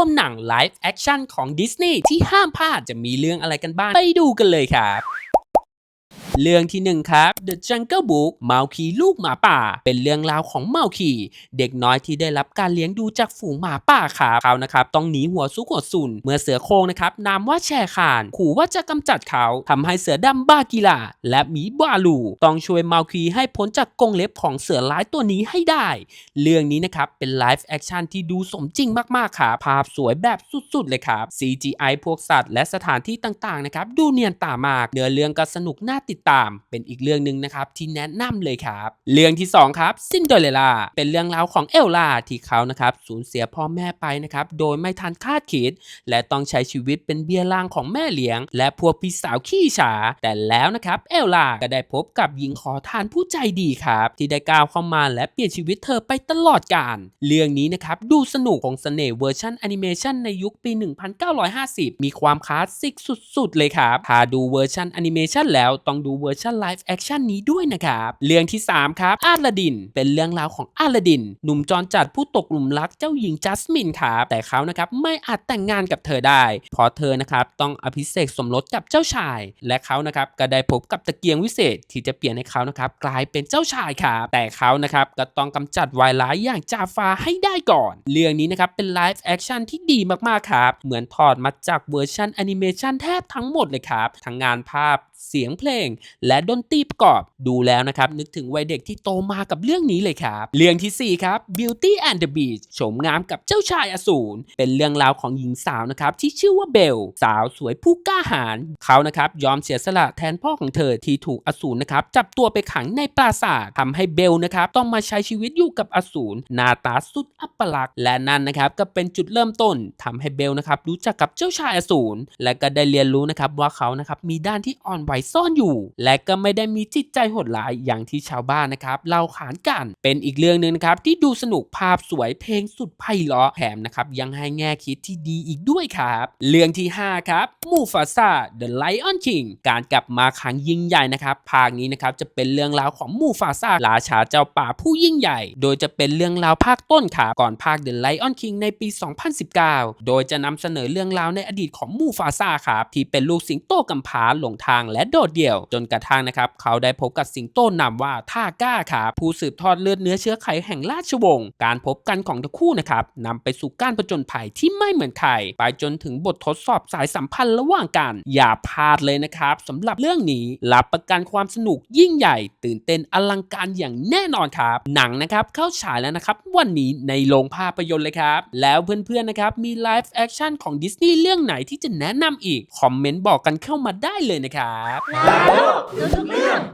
วมหนังไลฟ์แอคชั่นของดิสนีย์ที่ห้ามพลาดจะมีเรื่องอะไรกันบ้างไปดูกันเลยครับ เรื่องที่หนึ่งครับ The Jungle Book เมาคีลูกหมาป่า เป็นเรื่องราวของเมาคีเด็กน้อยที่ได้รับการเลี้ยงดูจากฝูงหมาป่าครับเขานะครับต้องหนีหัวซุกหัวซุน เมื่อเสือโคร่งนะครับนามว่าแชร์คานขู่ว่าจะกำจัดเขาทำให้เสือดำบากิลาและหมีบาลูต้องช่วยเมาคีให้พ้นจากกรงเล็บของเสือร้ายตัวนี้ให้ได้ เรื่องนี้นะครับเป็นไลฟ์แอคชั่นที่ดูสมจริงมากๆครับภาพสวยแบบสุดๆเลยครับ CGI พวกสัตว์และสถานที่ต่างๆนะครับดูเนียนตามากเนื้อเรื่องก็สนุกน่าติดตามเป็นอีกเรื่องหนึ่งนะครับที่แนะนำเลยครับ เรื่องที่ 2 ครับซินเดอเรลล่าเป็นเรื่องราวของเอลล่าที่เขานะครับสูญเสียพ่อแม่ไปนะครับโดยไม่ทันคาดคิด และต้องใช้ชีวิตเป็นเบี้ยล่างของแม่เลี้ยง และพวกพี่สาวขี้ฉา แต่แล้วนะครับเอลล่าก็ได้พบกับหญิงขอทานผู้ใจดีครับ ที่ได้ก้าวเข้ามาและเปลี่ยนชีวิตเธอไปตลอดกาลเรื่องนี้นะครับดูสนุกของเสน่ห์เวอร์ชันแอนิเมชันในยุคปี 1950 มีความคลาสสิกสุดๆ เลยครับถ้าดูเวอร์ชันแอนิเมชันแล้วต้องดูเวอร์ชันไลฟ์แอคชั่นนี้ด้วยนะครับ เรื่องที่ 3 ครับ อาลาดิน เป็นเรื่องราวของอาลาดิน หนุ่มจรจัดผู้ตกหลุมรักเจ้าหญิงจัสมินครับ แต่เขานะครับไม่อาจแต่งงานกับเธอได้ เพราะเธอนะครับต้องอภิเษกสมรสกับเจ้าชาย และเขานะครับก็ได้พบกับตะเกียงวิเศษที่จะเปลี่ยนให้เขานะครับกลายเป็นเจ้าชายครับแต่เขานะครับก็ต้องกำจัดวายร้ายอย่างจาฟาให้ได้ก่อน เรื่องนี้นะครับเป็นไลฟ์แอคชั่นที่ดีมากๆครับ เหมือนถอดมาจากเวอร์ชันแอนิเมชันแทบทั้งหมดเลยครับ ทั้งงานภาพเสียงเพลงและดนตรีประกอบดูแล้วนะครับ นึกถึงวัยเด็กที่โตมากับเรื่องนี้เลยครับ เรื่องทีสี่ 4 ครับ Beauty and the Beast โฉมงามกับเจ้าชายอสูรเป็นเรื่องราวของหญิงสาวนะครับ ที่ชื่อว่าเบล สาวสวยผู้กล้าหาญเขานะครับยอมเสียสละแทนพ่อของเธอที่ถูกอสูรนะครับจับตัวไปขังในปราสาททำให้เบลนะครับต้องมาใช้ชีวิตอยู่กับอสูรหน้าตาสุดอัปลักษณ์และนั่นนะครับก็เป็นจุดเริ่มต้นทำให้เบลนะครับรู้จักกับเจ้าชายอสูรและก็ได้เรียนรู้นะครับว่าเขานะครับมีด้านที่อ่อนไหวซ่อนอยู่และก็ไม่ได้มีจิตใจโหดร้ายอย่างที่ชาวบ้านนะครับเล่าขานกัน เป็นอีกเรื่องหนึ่งนะครับที่ดูสนุกภาพสวยเพลงสุดไพเราะแถมนะครับยังให้แง่คิดที่ดีอีกด้วยครับ เรื่องที่ 5 ครับมูฟาซา The Lion King การกลับมาครั้งยิ่งใหญ่นะครับภาคนี้นะครับจะเป็นเรื่องราวของมูฟาซาราชาเจ้าป่าผู้ยิ่งใหญ่ โดยจะเป็นเรื่องราวภาคต้นครับก่อนภาค The Lion King ในปี 2019 โดยจะนำเสนอเรื่องราวในอดีตของมูฟาซาครับที่เป็นลูกสิงโตกำพร้าหลงทางและโดดเดี่ยว จนกระทั่งนะครับ เขาได้พบกับสิงโตนามว่าท่าก้าครับผู้สืบทอดเลือดเนื้อเชื้อไขแห่งราชวงศ์การพบกันของทั้งคู่นะครับนำไปสู่การผจญภัยที่ไม่เหมือนใครไปจนถึงบททดสอบสายสัมพันธ์ระหว่างกัน อย่าพลาดเลยนะครับสำหรับเรื่องนี้รับประกันความสนุกยิ่งใหญ่ ตื่นเต้นอลังการอย่างแน่นอนครับ หนังนะครับเข้าฉายแล้วนะครับ วันนี้ในโรงภาพยนตร์เลยครับ แล้วเพื่อนๆนะครับมีไลฟ์แอคชั่นของดิสนีย์เรื่องไหนที่จะแนะนำอีก คอมเมนต์บอกกันเข้ามาได้เลยนะครับแ